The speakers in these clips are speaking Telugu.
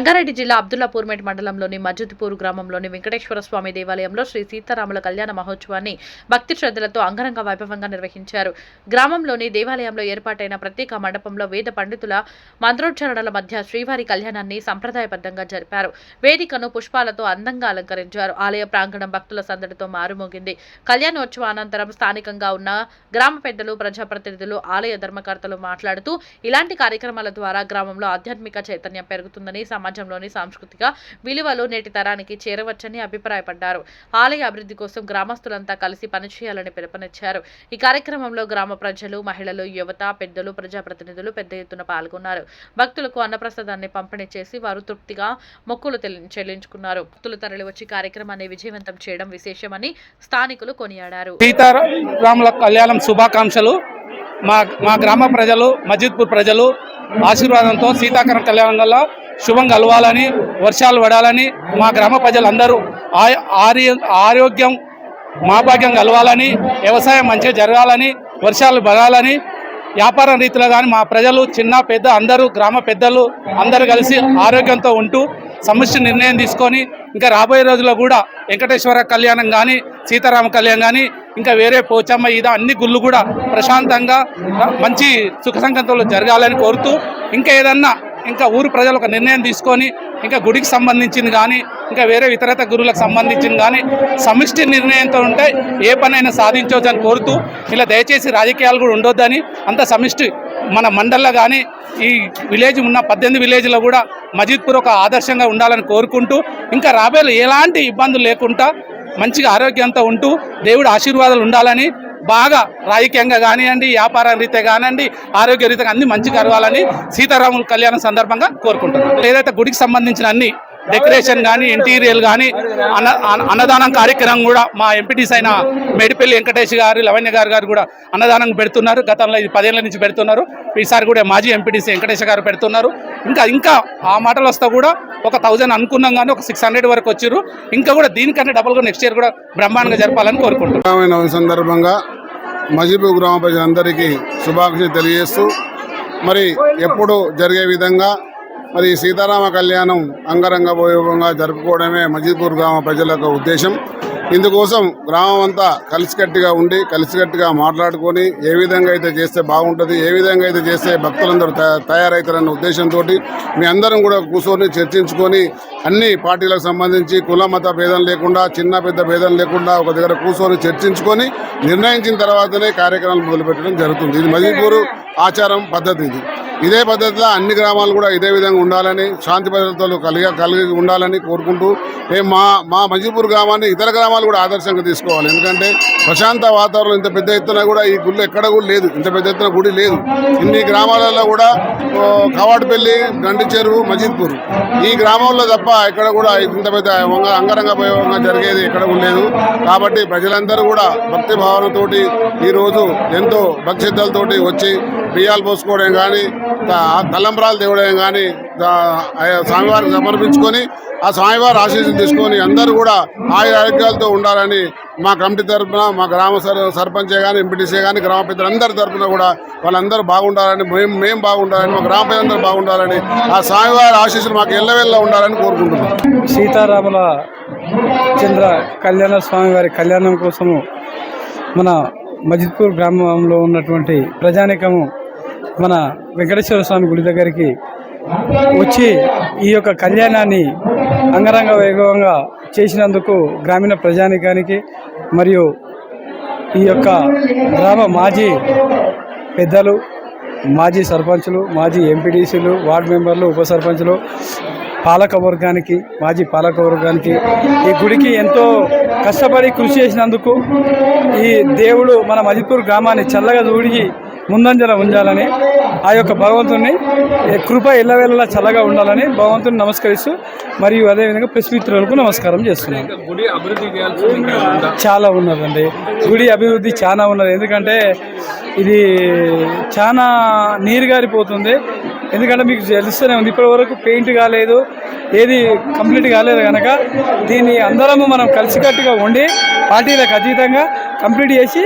రంగారెడ్డి జిల్లా అబ్దుల్లాపూర్మేట్ మండలంలోని మజుద్పూర్ గ్రామంలోని వెంకటేశ్వర స్వామి దేవాలయంలో శ్రీ సీతారాముల కళ్యాణ మహోత్సవాన్ని భక్తి శ్రద్ధలతో అంగరంగ వైభవంగా నిర్వహించారు. గ్రామంలోని దేవాలయంలో ఏర్పాటైన ప్రత్యేక మండపంలో వేద పండితుల మంత్రోచ్చారణల మధ్య శ్రీవారి కళ్యాణాన్ని సంప్రదాయబద్ధంగా జరిపారు. వేదికను పుష్పాలతో అందంగా అలంకరించారు. ఆలయ ప్రాంగణం భక్తుల సందడితో మారుమోగింది. కళ్యాణోత్సవ అనంతరం స్థానికంగా ఉన్న గ్రామ పెద్దలు ప్రజాప్రతినిధులు ఆలయ ధర్మకర్తలు మాట్లాడుతూ ఇలాంటి కార్యక్రమాల ద్వారా గ్రామంలో ఆధ్యాత్మిక చైతన్యం పెరుగుతుందని సమాజంలోని సాంస్కృతిక విలువలు నేటి తరానికి చేరవచ్చని అభిప్రాయపడ్డారు. ఆలయ అభివృద్ధి కోసం గ్రామస్తులంతా కలిసి పనిచేయాలని పిలుపునిచ్చారు. ఈ కార్యక్రమంలో గ్రామ ప్రజలు మహిళలు యువత పెద్దలు ప్రజాప్రతినిధులు పెద్ద ఎత్తున పాల్గొన్నారు. భక్తులకు అన్నప్రసాదాన్ని పంపిణీ చేసి వారు తృప్తిగా మొక్కులు తెలి- చెల్లించుకున్నారు. భక్తులు తరలివచ్చి కార్యక్రమాన్ని విజయవంతం చేయడం విశేషమని స్థానికులు కొనియాడారు. సీతారాముల కళ్యాణం శుభాకాంక్షలు. మా మా గ్రామ ప్రజలు మజిద్పూర్ ప్రజలు ఆశీర్వాదంతో సీతాకరణ కళ్యాణం వల్ల శుభం కలవాలని వర్షాలు పడాలని మా గ్రామ ప్రజలందరూ ఆరోగ్యం మా భాగ్యం కలవాలని వ్యవసాయం మంచిగా జరగాలని వర్షాలు పడాలని వ్యాపారం రీతిలో కానీ మా ప్రజలు చిన్న పెద్ద అందరూ గ్రామ పెద్దలు అందరూ కలిసి ఆరోగ్యంతో ఉంటూ సమస్య నిర్ణయం తీసుకొని ఇంకా రాబోయే రోజుల్లో కూడా వెంకటేశ్వర కళ్యాణం కానీ సీతారామ కళ్యాణం కానీ ఇంకా వేరే పోచమ్మ ఇదా అన్ని గుళ్ళు కూడా ప్రశాంతంగా మంచి సుఖ సంకంతంలో జరగాలని కోరుతూ ఇంకా ఏదన్నా ఇంకా ఊరు ప్రజలు ఒక నిర్ణయం తీసుకొని ఇంకా గుడికి సంబంధించింది కానీ ఇంకా వేరే ఇతరత గురువులకు సంబంధించింది కానీ సమిష్టి నిర్ణయంతో ఉంటే ఏ పనైనా సాధించవచ్చు అని కోరుతూ ఇలా దయచేసి రాజకీయాలు కూడా ఉండొద్దని అంత సమిష్టి మన మండల్లో కానీ ఈ విలేజ్ ఉన్న పద్దెనిమిది విలేజ్లో కూడా మజీద్పూర్ ఒక ఆదర్శంగా ఉండాలని కోరుకుంటూ ఇంకా రాబోయే ఎలాంటి ఇబ్బందులు లేకుండా మంచిగా ఆరోగ్యంతో ఉంటూ దేవుడు ఆశీర్వాదాలు ఉండాలని బాగా రాజకీయంగా కానివ్వండి వ్యాపార రీత్యా కానివ్వండి ఆరోగ్య రీత్యా అన్ని మంచి కలవాలని సీతారాముల కళ్యాణం సందర్భంగా కోరుకుంటున్నాను. ఏదైతే గుడికి సంబంధించిన అన్ని డెకరేషన్ కానీ ఇంటీరియర్ కానీ అన్న అన్నదానం కార్యక్రమం కూడా మా ఎంపీటీస్ అయిన మేడిపల్లి వెంకటేష్ గారు లవణ్య గారు గారు కూడా అన్నదానం పెడుతున్నారు. గతంలో ఇది పదేళ్ళ నుంచి పెడుతున్నారు. ఈసారి కూడా మాజీ ఎంపీటీసీ వెంకటేష్ గారు పెడుతున్నారు. ఇంకా ఇంకా ఆ మాటలు వస్తా కూడా ఒక థౌజండ్ అనుకున్నాం కానీ ఒక సిక్స్ హండ్రెడ్ వరకు వచ్చారు ఇంకా కూడా దీనికంటే డబుల్గా నెక్స్ట్ ఇయర్ కూడా బ్రహ్మాండంగా జరపాలని కోరుకుంటున్నాం. సందర్భంగా మజిబు గ్రామ ప్రజలందరికీ శుభాకాంక్షలు తెలియజేస్తూ మరి ఎప్పుడు జరిగే విధంగా మరి సీతారామ కళ్యాణం అంగరంగ వైభవంగా జరుపుకోవడమే మజిద్పూర్ గ్రామ ప్రజల ఉద్దేశం. ఇందుకోసం గ్రామం అంతా కలిసికట్టుగా ఉండి కలిసికట్టుగా మాట్లాడుకొని ఏ విధంగా అయితే చేస్తే బాగుంటుంది ఏ విధంగా అయితే చేస్తే భక్తులందరూ తయారవుతారన్న ఉద్దేశంతో మీ అందరం కూడా కూర్చొని చర్చించుకొని అన్ని పార్టీలకు సంబంధించి కుల మత భేదం లేకుండా చిన్న పెద్ద భేదం లేకుండా ఒక దగ్గర కూర్చొని చర్చించుకొని నిర్ణయించిన తర్వాతనే కార్యక్రమాలు మొదలుపెట్టడం జరుగుతుంది. ఇది మజీపూరు ఆచారం పద్ధతి ఇది. ఇదే పద్ధతిలో అన్ని గ్రామాలు కూడా ఇదే విధంగా ఉండాలని శాంతి భద్రతలు కలిగి కలిగి ఉండాలని కోరుకుంటూ మేము మా మా మజీపూర్ గ్రామాన్ని ఇతర గ్రామాలు కూడా ఆదర్శంగా తీసుకోవాలి. ఎందుకంటే ప్రశాంత వాతావరణం ఇంత పెద్ద ఎత్తున కూడా ఈ గుళ్ళు ఎక్కడ కూడా లేదు. ఇంత పెద్ద ఎత్తున గుడి లేదు. ఇన్ని గ్రామాలలో కూడా కవాటపల్లి గండి చెరువు మజీద్పూర్. ఈ గ్రామంలో తప్ప ఎక్కడ కూడా ఇంత పెద్ద వంగ- అంగరంగ వైభవంగా జరిగేది ఎక్కడ కూడా లేదు. కాబట్టి ప్రజలందరూ కూడా భక్తి భావనతోటి ఈరోజు ఎంతో భక్తిద్దలతోటి వచ్చి బియ్యాలు పోసుకోవడం కానీ తలంబరాలు తేవడం కానీ స్వామివారికి సమర్పించుకొని ఆ స్వామివారి ఆశీస్సులు తీసుకొని అందరూ కూడా ఆయు ఆరోగ్యాలతో ఉండాలని మా కమిటీ తరఫున మా గ్రామ సర సర్పంచే కానీ ఎంపీటీసీ కానీ గ్రామ పెద్దలందరి తరఫున కూడా వాళ్ళందరూ బాగుండాలని మేము మేము బాగుండాలని మా గ్రామ పెద్దలందరూ బాగుండాలని ఆ స్వామివారి ఆశీస్సులు మాకు ఎల్లవెల్ల ఉండాలని కోరుకుంటున్నాం. సీతారాముల చంద్ర కళ్యాణ స్వామివారి కళ్యాణం కోసము మన మజిద్పూర్ గ్రామంలో ఉన్నటువంటి ప్రజానికము మన వెంకటేశ్వర స్వామి గుడి దగ్గరికి వచ్చి ఈ యొక్క కళ్యాణాన్ని అంగరంగ వైభవంగా చేసినందుకు గ్రామీణ ప్రజానికానికి మరియు ఈ యొక్క గ్రామ మాజీ పెద్దలు మాజీ సర్పంచులు మాజీ ఎంపీడీసీలు వార్డు మెంబర్లు ఉప సర్పంచులు పాలక వర్గానికి మాజీ పాలక వర్గానికి ఈ గుడికి ఎంతో కష్టపడి కృషి చేసినందుకు ఈ దేవుడు మన మదిపూర్ గ్రామాన్ని చల్లగా దూడి ముందంజల ఉంచాలని ఆ యొక్క భగవంతుని కృప ఎల్లవేళలా చల్లగా ఉండాలని భగవంతుని నమస్కరిస్తూ మరియు అదేవిధంగా ప్రెస్ మిత్రులకు నమస్కారం చేస్తున్నాను? చాలా ఉన్నదండి. గుడి అభివృద్ధి చాలా ఉన్నది. ఎందుకంటే ఇది చాలా నీరు గారిపోతుంది ఎందుకంటే మీకు తెలుస్తూనే ఉంది ఇప్పటి వరకు పెయింట్ కాలేదు ఏది కంప్లీట్ కాలేదు కనుక దీన్ని అందరము మనం కలిసికట్టుగా ఉండి పార్టీలకు అతీతంగా కంప్లీట్ చేసి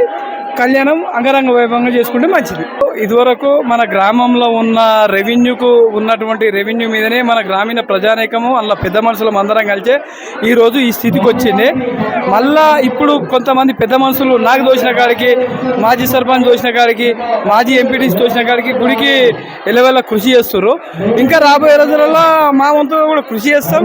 కళ్యాణం అంగరంగ వైభవంగా చేసుకుంటే మంచిది. ఇదివరకు మన గ్రామంలో ఉన్న రెవెన్యూకు ఉన్నటువంటి రెవెన్యూ మీదనే మన గ్రామీణ ప్రజానేకము అందులో పెద్ద మనుషులు అందరం కలిసే ఈరోజు ఈ స్థితికి వచ్చింది. మళ్ళా ఇప్పుడు కొంతమంది పెద్ద మనుషులు నాకు దోచిన కాడికి మాజీ సర్పంచ్ దోచిన కాడికి మాజీ ఎంపీటీసీ దోచిన కాడికి గుడికి ఎలవెల్ల కృషి చేస్తున్నారు ఇంకా రాబోయే రోజులలో మా వంతు కూడా కృషి చేస్తాం.